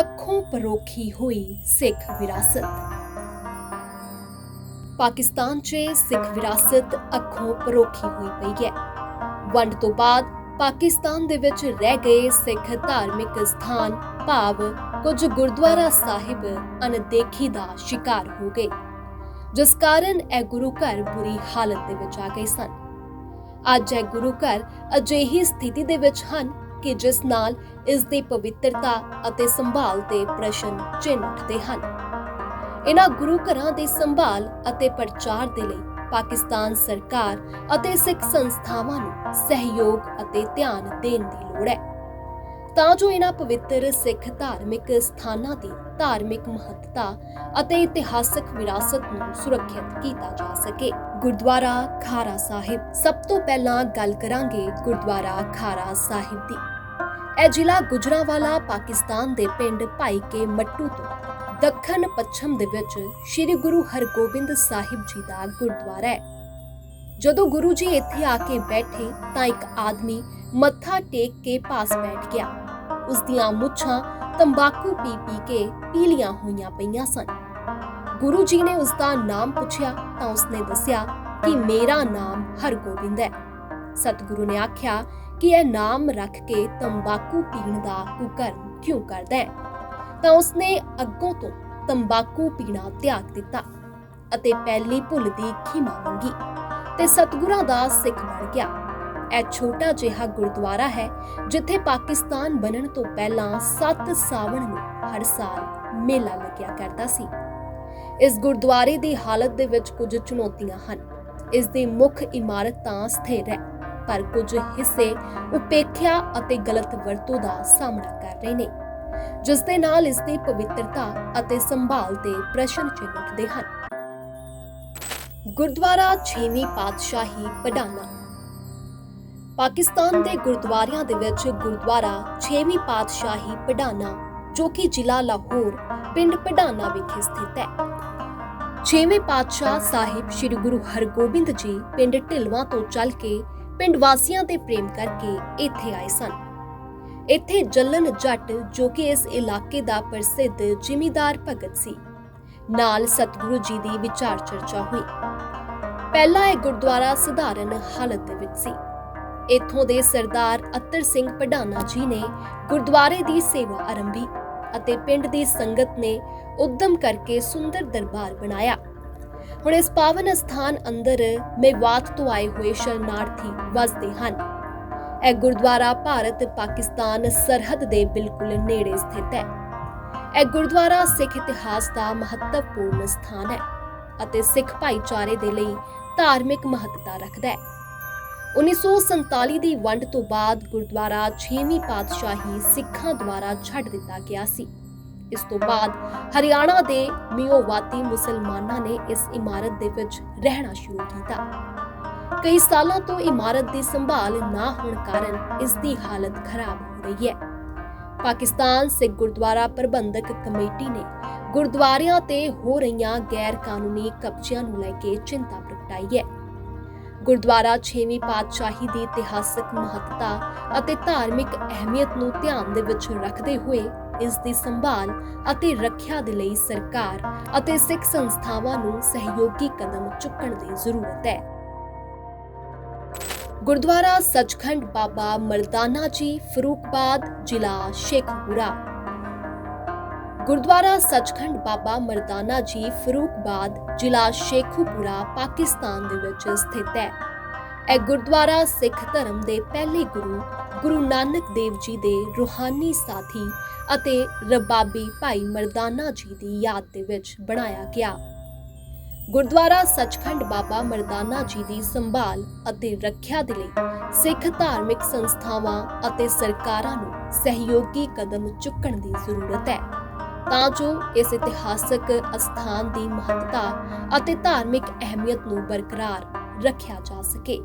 ਅੱਖੋਂ ਪਰੋਖੀ ਹੋਈ ਸਿੱਖ ਵਿਰਾਸਤ। ਪਾਕਿਸਤਾਨ 'ਚ ਸਿੱਖ ਵਿਰਾਸਤ ਅੱਖੋਂ ਪਰੋਖੀ ਹੋਈ ਪਈ ਹੈ। ਵੰਡ ਤੋਂ ਬਾਅਦ ਪਾਕਿਸਤਾਨ ਦੇ ਵਿੱਚ ਰਹਿ ਗਏ ਸਿੱਖ ਧਾਰਮਿਕ ਸਥਾਨ ਭਾਵ ਕੁਝ ਗੁਰਦੁਆਰਾ ਸਾਹਿਬ ਅਣਦੇਖੀ ਦਾ ਸ਼ਿਕਾਰ ਹੋ ਗਏ, ਜਿਸ ਕਾਰਨ ਇਹ ਗੁਰੂ ਘਰ ਬੁਰੀ ਹਾਲਤ ਦੇ ਵਿੱਚ ਆ ਗਏ ਸਨ। ਅੱਜ ਇਹ ਗੁਰੂ ਘਰ ਅਜਿਹੀ ਸਥਿਤੀ ਦੇ ਵਿੱਚ ਹਨ ਕਿ ਜਿਸ ਨਾਲ ਇਸ ਦੀ ਪਵਿੱਤਰਤਾ ਅਤੇ ਸੰਭਾਲ ਤੇ ਪ੍ਰਸ਼ਨ ਚਿੰਨ੍ਹ ਉੱਠਦੇ ਹਨ। ਇਹਨਾਂ ਗੁਰੂ ਘਰਾਂ ਦੀ ਸੰਭਾਲ ਅਤੇ ਪ੍ਰਚਾਰ ਦੇ ਲਈ ਪਾਕਿਸਤਾਨ ਸਰਕਾਰ ਅਤੇ ਸਿੱਖ ਸੰਸਥਾਵਾਂ ਨੂੰ ਸਹਿਯੋਗ ਅਤੇ ਧਿਆਨ ਦੇਣ ਦੀ ਲੋੜ ਹੈ। ਤਾਂ ਜੋ ਇਹਨਾਂ ਪਵਿੱਤਰ ਸਿੱਖ ਧਾਰਮਿਕ ਸਥਾਨਾਂ ਦੀ ਧਾਰਮਿਕ ਮਹੱਤਤਾ ਅਤੇ ਇਤਿਹਾਸਕ ਵਿਰਾਸਤ ਨੂੰ ਸੁਰੱਖਿਅਤ ਕੀਤਾ ਜਾ ਸਕੇ। ਗੁਰਦੁਆਰਾ ਖਾਰਾ ਸਾਹਿਬ। ਸਭ ਤੋਂ ਪਹਿਲਾਂ ਗੱਲ ਕਰਾਂਗੇ ਗੁਰਦੁਆਰਾ ਖਾਰਾ ਸਾਹਿਬ ਦੀ। ਇਹ ਜ਼ਿਲ੍ਹਾ ਗੁਜਰਾਂਵਾਲਾ, ਪਾਕਿਸਤਾਨ ਦੇ ਪਿੰਡ ਭਾਈ ਕੇ ਮੱਟੂ ਤੋਂ। ਦੱਖਣ ਪੱਛਮ ਦੇ ਵਿੱਚ ਸ੍ਰੀ ਗੁਰੂ ਹਰਗੋਬਿੰਦ ਸਾਹਿਬ ਜੀ ਦਾ ਗੁਰਦੁਆਰਾ ਹੈ। ਜਦੋਂ ਗੁਰੂ ਜੀ ਇੱਥੇ ਆ ਕੇ ਬੈਠੇ, ਤਾਂ ਇੱਕ ਆਦਮੀ ਮੱਥਾ ਟੇਕ ਕੇ ਪਾਸ ਬੈਠ ਗਿਆ। ਉਸ ਦੀਆਂ ਮੁੱਛਾਂ ਤੰਬਾਕੂ ਪੀ ਪੀ ਕੇ ਪੀਲੀਆਂ ਹੋਈਆਂ ਪਈਆਂ ਸਨ। ਗੁਰੂ ਜੀ ਨੇ ਉਸ ਦਾ ਨਾਮ ਪੁੱਛਿਆ ਤਾਂ ਉਸਨੇ ਦੱਸਿਆ ਕਿ ਮੇਰਾ ਨਾਮ ਹਰਗੋਬਿੰਦ ਹੈ। ਸਤਿਗੁਰੂ ਨੇ ਆਖਿਆ ਕਿ ਇਹ ਨਾਮ ਰੱਖ ਕੇ ਤੰਬਾਕੂ ਪੀਣ ਦਾ ਕੁਕਰਮ ਕਿਉਂ ਕਰਦਾ ਹੈ? ਤਾਂ ਉਸਨੇ ਅੱਗੋਂ ਤੋਂ ਤੰਬਾਕੂ ਪੀਣਾ ਤਿਆਗ ਦਿੱਤਾ ਅਤੇ ਪਹਿਲੀ ਭੁੱਲ ਦੀ ਖਿਮਾ ਮੰਗੀ ਤੇ ਸਤਿਗੁਰਾਂ ਦਾ ਸਿੱਖ ਬਣ ਗਿਆ। ਇਹ ਛੋਟਾ ਜਿਹਾ ਗੁਰਦੁਆਰਾ ਹੈ ਜਿੱਥੇ ਪਾਕਿਸਤਾਨ ਬਣਨ ਤੋਂ ਪਹਿਲਾਂ 7 ਸਾਵਣ ਨੂੰ ਹਰ ਸਾਲ ਮੇਲਾ ਲੱਗਿਆ ਕਰਦਾ ਸੀ। ਇਸ ਗੁਰਦੁਆਰੇ ਦੀ ਹਾਲਤ ਦੇ ਵਿੱਚ ਕੁਝ ਚੁਣੌਤੀਆਂ ਹਨ। ਇਸ ਦੀ ਮੁੱਖ ਇਮਾਰਤ ਤਾਂ ਸਥਿਰ ਹੈ, ਪਰ ਕੁਝ ਹਿੱਸੇ ਉਪੇਖਿਆ ਅਤੇ ਗਲਤ ਵਰਤੋਂ ਦਾ ਸਾਹਮਣਾ ਕਰ ਰਹੇ ਨੇ, ਜਿਸ ਦੇ ਨਾਲ ਇਸ ਦੀ ਪਵਿੱਤਰਤਾ ਅਤੇ ਸੰਭਾਲ ਤੇ ਪ੍ਰਸ਼ਨ ਚਿੰਨ੍ਹ ਉੱਠਦੇ ਹਨ। ਗੁਰਦੁਆਰਾ ਛੇਵੀਂ ਪਾਤਸ਼ਾਹੀ ਪਡਾਨਾ ਪਾਕਿਸਤਾਨ ਦੇ ਗੁਰਦੁਆਰਿਆਂ ਦੇ ਵਿੱਚ ਗੁਰਦੁਆਰਾ ਛੇਵੀਂ ਪਾਤਸ਼ਾਹੀ ਪਡਾਨਾ ਜੋ ਕਿ ਜ਼ਿਲ੍ਹਾ ਲਾਹੌਰ, ਪਿੰਡ ਪਡਾਨਾ ਵਿਖੇ ਸਥਿਤ ਹੈ। ਛੇਵੇਂ ਪਾਤਸ਼ਾਹ ਸਾਹਿਬ ਸ੍ਰੀ ਗੁਰੂ ਹਰਗੋਬਿੰਦ ਜੀ ਪਿੰਡ ਢਿਲਵਾਂ ਤੋਂ ਚੱਲ ਕੇ ਪਿੰਡ ਵਾਸੀਆਂ ਤੇ ਪ੍ਰੇਮ ਕਰਕੇ ਇੱਥੇ ਆਏ ਸਨ। ਇੱਥੇ ਜੱਲਨ ਜੱਟ ਜੋ ਕਿ ਇਸ ਇਲਾਕੇ ਦਾ ਪ੍ਰਸਿੱਧ ਜ਼ਿਮੀਦਾਰ ਭਗਤ ਸੀ। ਨਾਲ ਸਤਿਗੁਰੂ ਜੀ ਦੀ ਵਿਚਾਰ ਚਰਚਾ ਹੋਈ। ਪਹਿਲਾ ਇਹ ਗੁਰਦੁਆਰਾ ਸਧਾਰਨ ਹਾਲਤ ਵਿੱਚ ਸੀ। ਇੱਥੋਂ ਦੇ ਸਰਦਾਰ ਅਤਰ ਸਿੰਘ ਪਢਾਨਾ ਜੀ ਨੇ ਗੁਰਦੁਆਰੇ ਦੀ ਸੇਵਾ ਆਰੰਭੀ। ਅਤੇ ਪਿੰਡ ਦੀ ਸੰਗਤ ਨੇ ਉਦਮ ਕਰਕੇ ਸੁੰਦਰ ਦਰਬਾਰ ਬਣਾਇਆ। ਹੁਣ ਇਸ ਪਾਵਨ ਸਥਾਨ ਅੰਦਰ ਮੇਵਾਤ ਤੋਂ ਆਏ ਹੋਏ ਸ਼ਰਨਾਰਥੀ ਵਸਦੇ ਹਨ। ਇਹ ਗੁਰਦੁਆਰਾ ਭਾਰਤ ਪਾਕਿਸਤਾਨ ਸਰਹੱਦ ਦੇ ਬਿਲਕੁਲ ਨੇੜੇ ਸਥਿਤ ਹੈ। ਇਹ ਗੁਰਦੁਆਰਾ ਸਿੱਖ ਇਤਿਹਾਸ ਦਾ ਮਹੱਤਵਪੂਰਨ ਸਥਾਨ ਹੈ ਅਤੇ ਸਿੱਖ ਭਾਈਚਾਰੇ ਦੇ ਲਈ ਧਾਰਮਿਕ ਮਹੱਤਤਾ ਰੱਖਦਾ ਹੈ। 1947 ਦੀ ਵੰਡ ਤੋਂ ਬਾਅਦ ਗੁਰਦੁਆਰਾ 6ਵੀਂ ਪਾਤਸ਼ਾਹੀ ਸਿੱਖਾਂ ਦੁਆਰਾ ਛੱਡ ਦਿੱਤਾ ਗਿਆ ਸੀ। ਇਸ ਤੋਂ ਬਾਅਦ ਹਰਿਆਣਾ ਦੇ ਮਿਓਵਾਤੀ ਮੁਸਲਮਾਨਾਂ ਨੇ ਇਸ ਇਮਾਰਤ ਦੇ ਵਿੱਚ ਰਹਿਣਾ ਸ਼ੁਰੂ ਕੀਤਾ। ਕਈ ਸਾਲਾਂ ਤੋਂ ਇਮਾਰਤ ਦੀ ਸੰਭਾਲ ਨਾ ਹੋਣ ਕਾਰਨ ਇਸ ਦੀ ਹਾਲਤ ਖਰਾਬ ਹੋ ਰਹੀ ਹੈ। ਪਾਕਿਸਤਾਨ ਸਿੱਖ ਗੁਰਦੁਆਰਾ ਪ੍ਰਬੰਧਕ ਕਮੇਟੀ ਨੇ ਗੁਰਦੁਆਰਿਆਂ ਤੇ ਹੋ ਰਹੀਆਂ ਗੈਰ ਕਾਨੂੰਨੀ ਕਬਜ਼ਿਆਂ ਨੂੰ ਲੈ ਕੇ ਚਿੰਤਾ ਪ੍ਰਗਟਾਈ ਹੈ। ਗੁਰਦੁਆਰਾ 6ਵੀਂ ਪਾਤਸ਼ਾਹੀ ਦੀ ਇਤਿਹਾਸਕ ਮਹੱਤਤਾ ਅਤੇ ਧਾਰਮਿਕ ਅਹਿਮੀਅਤ ਨੂੰ ਧਿਆਨ ਦੇ ਵਿੱਚ ਰੱਖਦੇ ਹੋਏ ਇਸ ਦੀ ਸੰਭਾਲ ਅਤੇ ਰੱਖਿਆ ਦੇ ਲਈ ਸਰਕਾਰ ਅਤੇ ਸਿੱਖ ਸੰਸਥਾਵਾਂ ਨੂੰ ਸਹਿਯੋਗੀ ਕਦਮ ਚੁੱਕਣ ਦੀ ਜ਼ਰੂਰਤ ਹੈ। ਗੁਰਦੁਆਰਾ ਸੱਚਖੰਡ ਬਾਬਾ ਮਰਦਾਨਾ ਜੀ ਫਰੂਕਬਾਦ ਜ਼ਿਲ੍ਹਾ ਸ਼ੇਖਪੁਰਾ ਗੁਰਦੁਆਰਾ ਸੱਚਖੰਡ ਬਾਬਾ ਮਰਦਾਨਾ ਜੀ ਫਰੂਕਬਾਦ ਜ਼ਿਲ੍ਹਾ ਸ਼ੇਖੂਪੁਰਾ, ਪਾਕਿਸਤਾਨ ਦੇ ਵਿੱਚ ਸਥਿਤ ਹੈ। ਇਹ ਗੁਰਦੁਆਰਾ ਸਿੱਖ ਧਰਮ ਦੇ ਪਹਿਲੇ ਗੁਰੂ ਗੁਰੂ ਨਾਨਕ ਦੇਵ ਜੀ ਦੇ ਰੂਹਾਨੀ ਸਾਥੀ ਅਤੇ ਰਬਾਬੀ ਭਾਈ ਮਰਦਾਨਾ ਜੀ ਦੀ ਯਾਦ ਦੇ ਵਿੱਚ ਬਣਾਇਆ ਗਿਆ। ਗੁਰਦੁਆਰਾ ਸੱਚਖੰਡ ਬਾਬਾ ਮਰਦਾਨਾ ਜੀ ਦੀ ਸੰਭਾਲ ਅਤੇ ਰੱਖਿਆ ਦੇ ਲਈ ਸਿੱਖ ਧਾਰਮਿਕ ਸੰਸਥਾਵਾਂ ਅਤੇ ਸਰਕਾਰਾਂ ਨੂੰ ਸਹਿਯੋਗੀ ਕਦਮ ਚੁੱਕਣ ਦੀ ਜ਼ਰੂਰਤ ਹੈ। ਤਾਂ ਜੋ ਇਸ ਇਤਿਹਾਸਕ ਅਸਥਾਨ ਦੀ ਮਹੱਤਤਾ ਅਤੇ ਧਾਰਮਿਕ ਅਹਿਮੀਅਤ ਨੂੰ ਬਰਕਰਾਰ ਰੱਖਿਆ ਜਾ ਸਕੇ।